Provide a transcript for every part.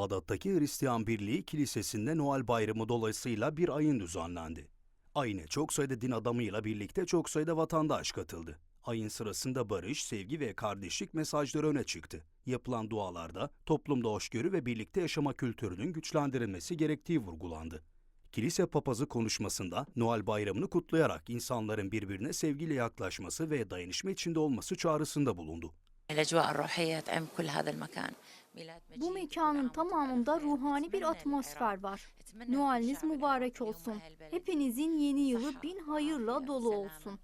Bağdat'taki Hristiyan Birliği Kilisesi'nde Noel Bayramı dolayısıyla bir ayın düzenlendi. Ayine çok sayıda din adamıyla birlikte çok sayıda vatandaş katıldı. Ayın sırasında barış, sevgi ve kardeşlik mesajları öne çıktı. Yapılan dualarda toplumda hoşgörü ve birlikte yaşama kültürünün güçlendirilmesi gerektiği vurgulandı. Kilise papazı konuşmasında Noel Bayramını kutlayarak insanların birbirine sevgiyle yaklaşması ve dayanışma içinde olması çağrısında bulundu. Bu mekanın tamamında ruhani bir atmosfer var. Noeliniz mübarek olsun. Hepinizin yeni yılı bin hayırla dolu olsun.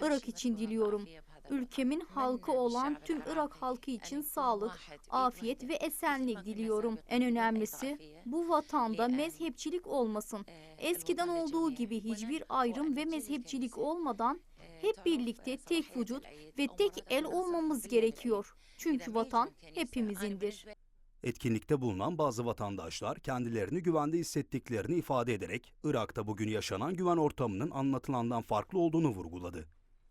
Irak için diliyorum. Ülkemin halkı olan tüm Irak halkı için sağlık, afiyet ve esenlik diliyorum. En önemlisi bu vatanda mezhepçilik olmasın. Eskiden olduğu gibi hiçbir ayrım ve mezhepçilik olmadan hep تعرف birlikte tek صلاحية vücut العيد ve أو tek مرة el ثانية olmamız صلاحية gerekiyor. Çünkü إذا ما vatan يجي الكنيسة، أنا hepimizindir. بالنسبة Etkinlikte bulunan bazı vatandaşlar kendilerini güvende hissettiklerini ifade ederek Irak'ta bugün yaşanan güven ortamının anlatılandan farklı olduğunu vurguladı.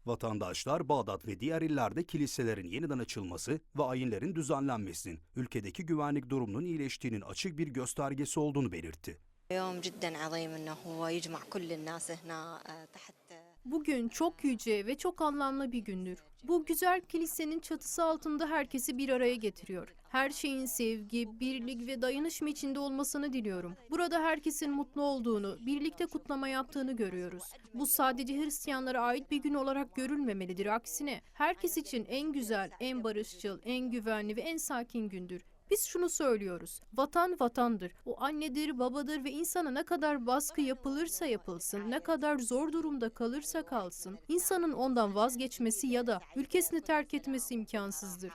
Vatandaşlar Bağdat ve diğer illerde kiliselerin yeniden açılması ve ayinlerin düzenlenmesinin ülkedeki güvenlik durumunun iyileştiğinin açık bir göstergesi olduğunu belirtti. يوم جدا عظيم انه هو يجمع كل الناس هنا آه، تحت Bugün çok yüce ve çok anlamlı bir gündür. Bu güzel kilisenin çatısı altında herkesi bir araya getiriyor. Her şeyin sevgi, birlik ve dayanışma içinde olmasını diliyorum. Burada herkesin mutlu olduğunu, birlikte kutlama yaptığını görüyoruz. Bu sadece Hristiyanlara ait bir gün olarak görülmemelidir. Aksine herkes için en güzel, en barışçıl, en güvenli ve en sakin gündür. Biz şunu söylüyoruz. Vatan vatandır. O annedir, babadır ve insana ne kadar baskı yapılırsa yapılsın, ne kadar zor durumda kalırsa kalsın, insanın ondan vazgeçmesi ya da ülkesini terk etmesi imkansızdır.